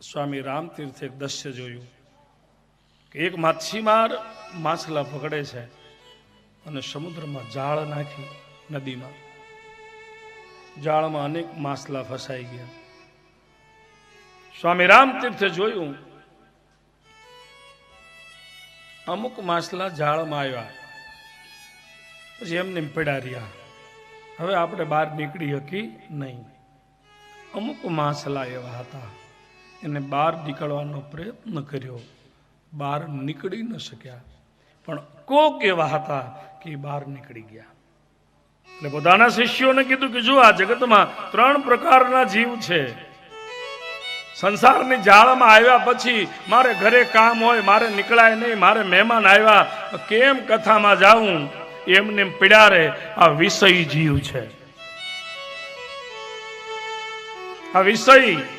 સ્વામી રામતીર્થે એક દ્રશ્ય જોયું કે એક માછીમાર માછલા પકડે છે અને સમુદ્રમાં જાળ નાખી નદીમાં. જાળમાં અનેક માછલા ફસાઈ ગયા. સ્વામી રામતીર્થે જોયું, અમુક માછલા જાળમાં આવ્યા. પછી એમને પડાર્યા હવે આપણે બહાર નીકળી શકી નહીં. અમુક માછલા એવા હતા. એને બહાર નીકળવાનો પ્રયત્ન કર્યો. બહાર નીકળી ન શક્યા. પણ કોક એવા હતા કે બહાર નીકળી ગયા. એટલે પોતાના શિષ્યોને કીધું કે જો આ જગતમાં ત્રણ પ્રકારના જીવ છે. સંસારની જાળમાં આવ્યા પછી મારે ઘરે કામ હોય, મારે નીકળાય નહીં, મારે મહેમાન આવ્યા કેમ કથામાં જાઉં? એમને પીડારે આ વિષય જીવ છે. આ વિષય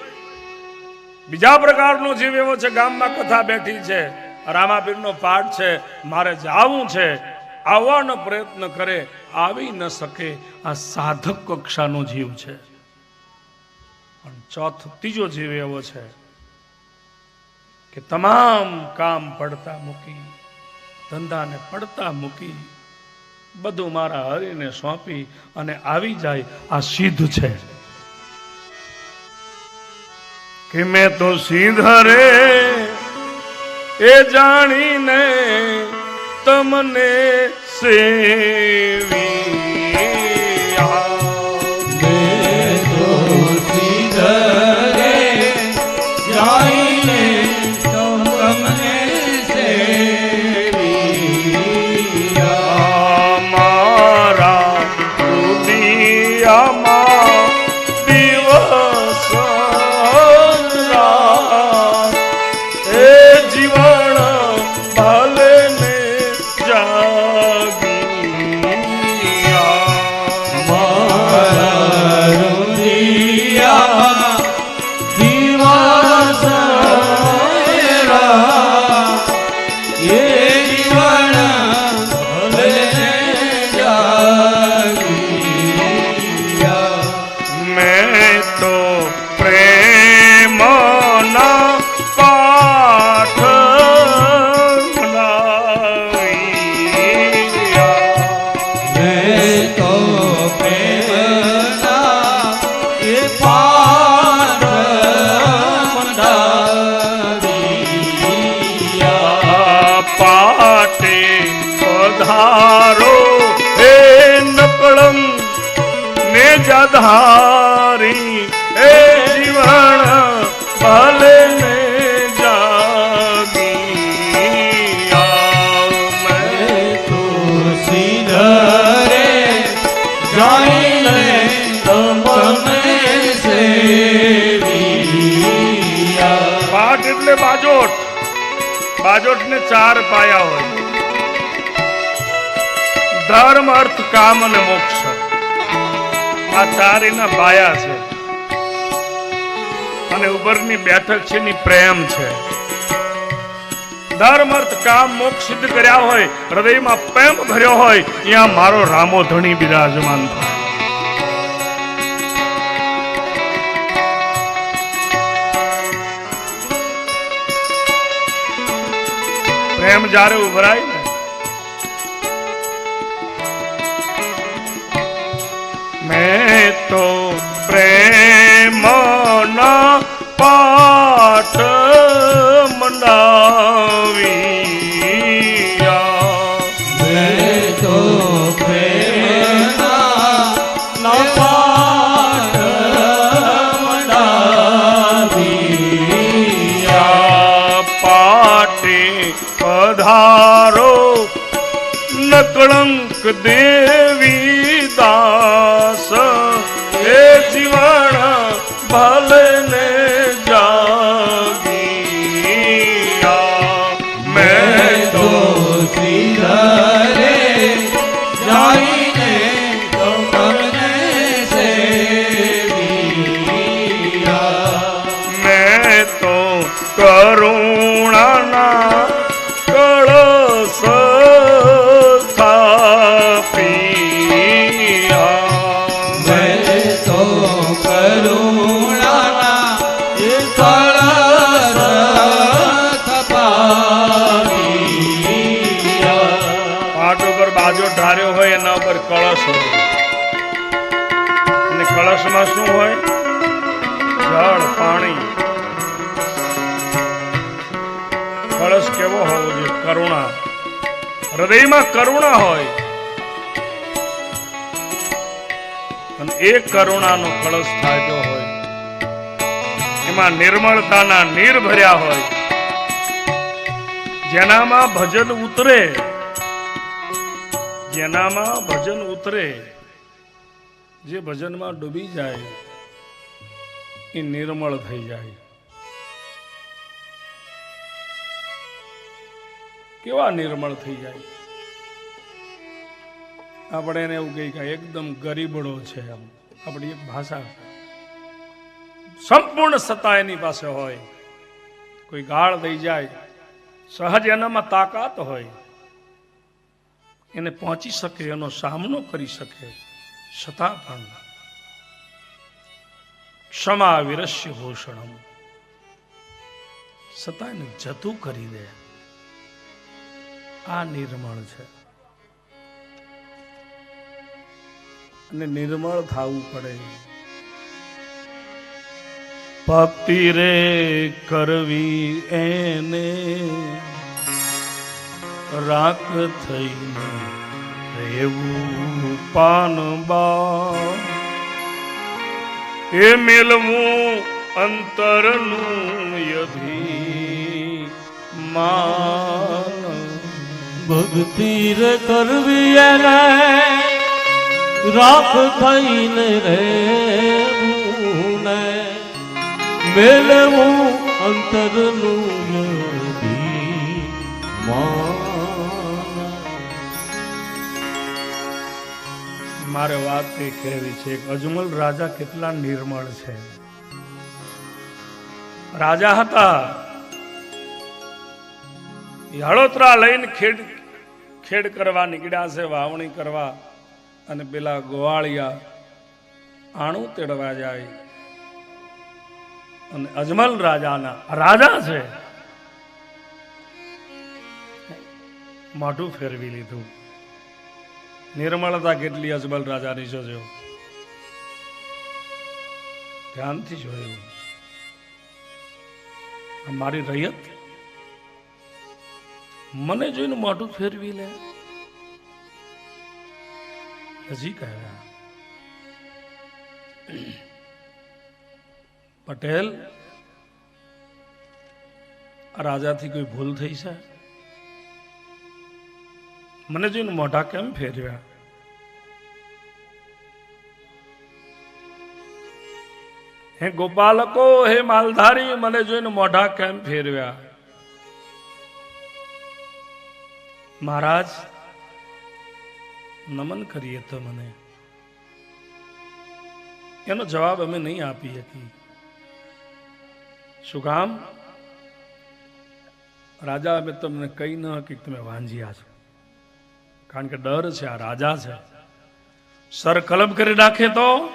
બીજા પ્રકારનો જીવ એવો છે, ગામમાં કથા બેઠી છે, રામાપીરનો પાઠ છે, મારે જાવું છે. આવવાનો પ્રયત્ન કરે, આવી ન શકે. આ સાધક કક્ષાનો જીવ છે. પણ ચોથ, ત્રીજો જીવ એવો છે કે તમામ કામ પડતા મૂકી, ધંધાને પડતા મૂકી, બધું મારા હરીને સોંપી અને આવી જાય, આ સિદ્ધ છે. કે મેં તો સિંધરે એ જાણીને તમને સેવી જાધારી એ જીવણ ભલે ને જાગી. મેં પાઠ એટલે બાજોટ. બાજોટ ને ચાર પાયા હોય. ધર્મ અર્થ કામ અને મોક્ષ. આ ચાર પાયા છે. અને ઉપરની બેઠક છે ની પ્રેમ છે. ધર્મ અર્થ કામ મોક્ષ સિદ્ધ કર્યા હોય, હૃદયમાં પ્રેમ ભર્યો હોય, ત્યાં મારો રામો ધણી બિરાજમાન થાય. પ્રેમ જ્યારે ઉભરાય પાઠ મંડાવી પાટે પધારો નકળંક દેવી દાસ એ જીવન ભલે હૃદયમાં કરુણા હોય. અને એ કરુણાનો કળશ થાય હોય. એમાં નિર્મળતાના નીર ભર્યા હોય. જેનામાં ભજન ઉતરે. જેનામાં ભજન ઉતરે. જે ભજનમાં ડૂબી જાય, એ નિર્મળ થઈ જાય. કેવા નિર્મળ થઈ જાય? આપણે એને એવું કહી કે એકદમ ગરીબડો છે એમ. આપણી એક ભાષા સંપૂર્ણ સત્તા એની પાસે હોય. કોઈ ગાળ દઈ જાય. સહજ એનામાં તાકાત હોય. એને પહોંચી શકે, એનો સામનો કરી શકે. છતાં પણ. ક્ષમા વિરસ્ય ભૂષણમ. છતાં એને જતું કરી દે. આ નિર્મળ છે. અને નિર્મળ થવું પડે. ભક્તિ રે કરવી એને રાખ થઈને રહેવું પાનબા એ મેલવું અંતરનું યધી માન ભક્તિ રે કરવી એને રાખ થઈને રે મેળવું અંતરનું મારે વાત એ કહેવી છે અજમલ રાજા કેટલા નિર્મળ છે. રાજા હતા. હળોતરા લઈને ખેડ ખેડ કરવા નીકળ્યા છે, વાવણી કરવા અને પેલા ગોવાળિયા આણું તેડવા જાય. અને અજમલ રાજાના રાજા છે. મોઢું ફેરવી લીધું. નિર્મળતા કેટલી અજમલ રાજાની જોજો ધ્યાનથી જોયું. મારી રૈયત મને જોઈને મોઢું ફેરવી લે. હજી કહેવા પટેલ રાજાથી કોઈ ભૂલ થઈ છે? મને જોઈને મોઢા કેમ ફેરવ્યા? હે ગોપાલકો, હે માલધારી, મને જોઈને મોઢા કેમ ફેરવ્યા? મહારાજ, નમન કરીએ તો મને. એનો જવાબ અમે નહીં આપી હતી શું કામ? રાજા, અમે તમને કહી ન કે તમે વાંજ્યા છો. કારણ કે ડર છે, આ રાજા છે. સર, કલમ કરી નાખે તો?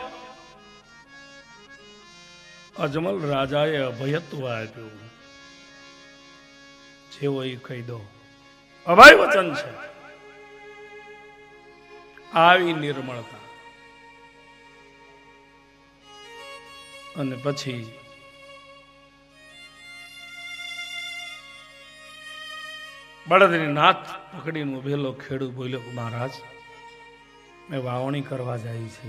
અજમલ રાજાએ અભયત્વ આપ્યું. જેવો એ કહી દો. અભય વચન છે. આવી નિર્મળતા. અને પછી બળદની નાથ પકડીને ઉભેલો ખેડૂત બોલ્યો મહારાજ, મેં વાવણી કરવા જાય છે.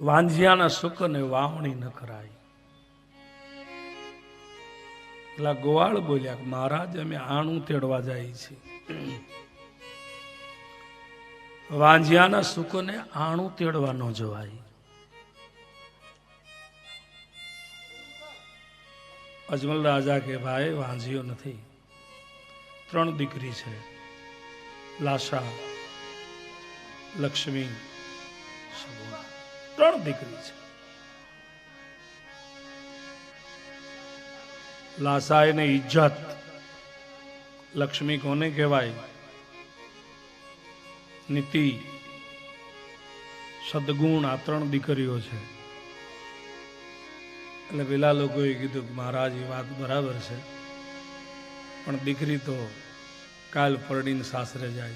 વાંજિયાના સુકને વાવણી ન કરાય. પેલા ગોવાળ બોલ્યા કે, મહારાજ, અમે આણું તેડવા જાય છે. વાંજિયાના સુખોને આણું તેડવા ન જવાય. અજમલ રાજા કે, ભાઈ વાંઝીઓ નથી. ત્રણ દીકરી છે. લાશા, લક્ષ્મી ત્રણ દીકરી છે. લાશા એને ઇજ્જત લક્ષ્મી કોને કહેવાય? નીતિ, સદગુણ આ ત્રણ દીકરીઓ છે. એટલે પેલા લોકોએ કીધું કે મહારાજ, એ વાત બરાબર છે. પણ દીકરી તો કાલ પરડીને સાસરે જાય.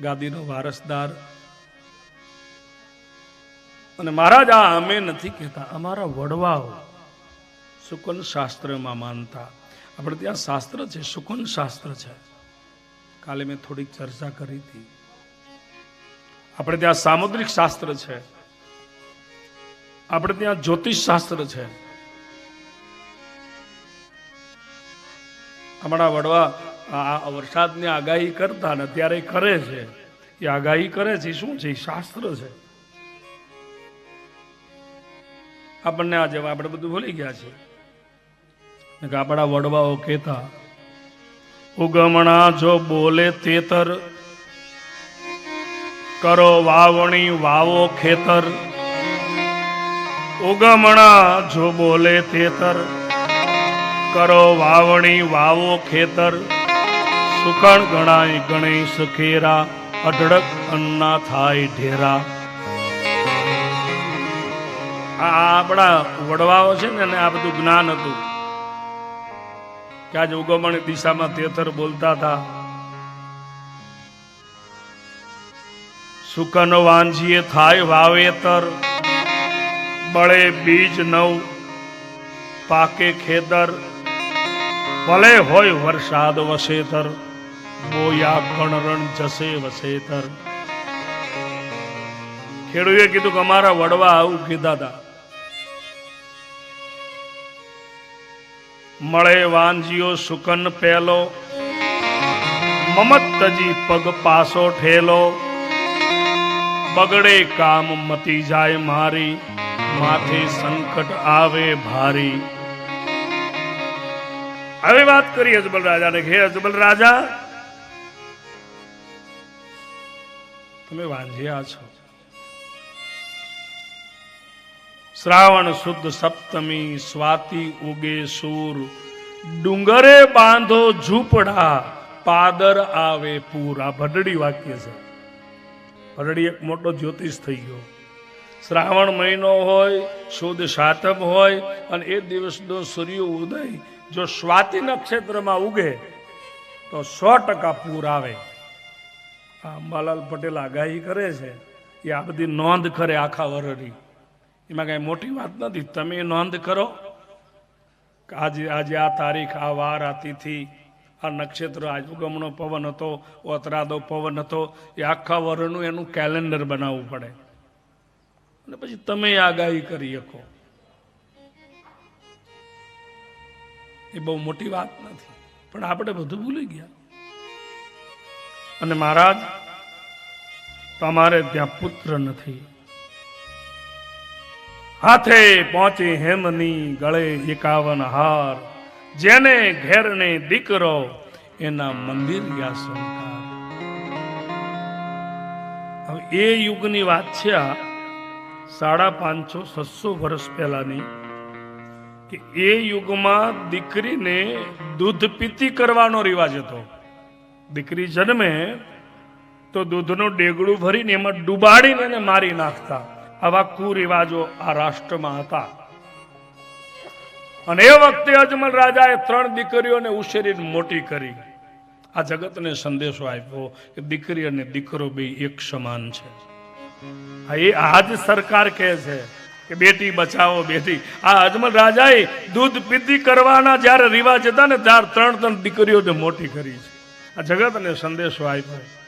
ગાદીનો વારસદાર. અને મહારાજ, આ અમે નથી કહેતા, અમારા વડવાઓ. સુકન શાસ્ત્રમાં માનતા. આપણે ત્યાં શાસ્ત્ર છે શુકન શાસ્ત્ર છે. કાલે મેં થોડીક ચર્ચા કરી હતી. આપણે ત્યાં સામુદ્રિક શાસ્ત્ર છે. આપણે ત્યાં જ્યોતિષ શાસ્ત્ર છે. હમણાં વડવા આ વરસાદની આગાહી કરતા ને અત્યારે કરે છે. એ આગાહી કરે છે શું છે? શાસ્ત્ર છે. આપણને આ જેવા આપણે બધું ભૂલી ગયા છે આપણા વડવાઓ કહેતા, ઉગમણા જો બોલે તેતર, કરો વાવણી વાવો ખેતર. ઉગમણા જો બોલે તેતર, કરો વાવણી વાવો ખેતર. સુકણ ગણાય ગણેશ ખેરા, અઢળક અન્ના થાય ઢેરા. આ આપણા વડવાઓ છે ને આ બધું જ્ઞાન હતું. કે આજે ઉગમણ દિશામાં તેતર બોલતા હતા. સુકન વાંજીએ થાય વાવેતર, બળે બીજ નવ, પાકે ખેતર, ભલે હોય વરસાદ વસેતર બોયા કણરણ જશે વસેતર. ખેડૂએ કીધું કે અમારા વડવા આવું કીધા હતા. મળે વાંજીઓ સુકન પેલો મમતજી પગ પાસો ઠેલો, બગડે કામ મતી જાય મારી, માથે સંકટ આવે ભારી. હવે વાત કરી અજબલ રાજાને હે અજબલ રાજા, તમે વાંજ્યા છો. શ્રાવણ શુદ્ધ સપ્તમી, સ્વાતિ ઉગે સૂર. ડુંગરે બાંધો ઝૂંપડા, પાદર આવે પૂર. ભડડી વાક્ય છે. ભડડી એક મોટો જ્યોતિષ થઈ ગયો. શ્રાવણ મહિનો હોય શુદ્ધ સાતમ હોય, અને એ દિવસનો સૂર્ય ઉદય. જો સ્વાતિ નક્ષત્રમાં ઉગે, તો સો ટકા પૂર આવે. અંબાલાલ પટેલ આગાહી કરે છે, એ આ બધી નોંધ કરે આખા વરડી એમાં કાંઈ મોટી વાત નથી. તમે નોંધ કરો કે આજે આજે આ તારીખ, આ વાર, આ તિથિ, આ નક્ષત્ર આજ ઉગમણો પવન હતો, ઓતરાદો પવન હતો, એ આખા વર્ષનું એનું કેલેન્ડર બનાવવું પડે. અને પછી તમે આગાહી કરી શકો. એ બહુ મોટી વાત નથી. પણ આપણે બધું ભૂલી ગયા. અને મહારાજ, તમારે ત્યાં પુત્ર નથી. હાથે પહોંચી હેમની ગળે એકાવન હાર. જેને ઘેરને દીકરો એના મંદિર ગયા હવે એ યુગની વાત છે આ. સાડા પાંચસો, છસો વર્ષ પહેલાની કે એ યુગમાં દીકરીને દૂધ પીતી કરવાનો રિવાજ હતો. દીકરી જન્મે તો દૂધનું ડેગડું ભરીને એમાં ડુબાડીને એને મારી નાખતા. આવા કુરિવાજો આ રાષ્ટ્રમાં હતા. અને એ વખતે અજમલ રાજાએ ત્રણ દીકરીઓને ઉછેરીને મોટી કરી. આ જગતને સંદેશો આપ્યો કે દીકરી અને દીકરો બે એક સમાન છે. એ આજ સરકાર કહે છે કે બેટી બચાવો, બેટી. આ અજમલ રાજાએ દૂધ પીધી કરવાના જ્યારે રિવાજ હતા ને ત્યારે ત્રણ ત્રણ દીકરીઓને મોટી કરી છે. આ જગતને સંદેશો આપ્યો.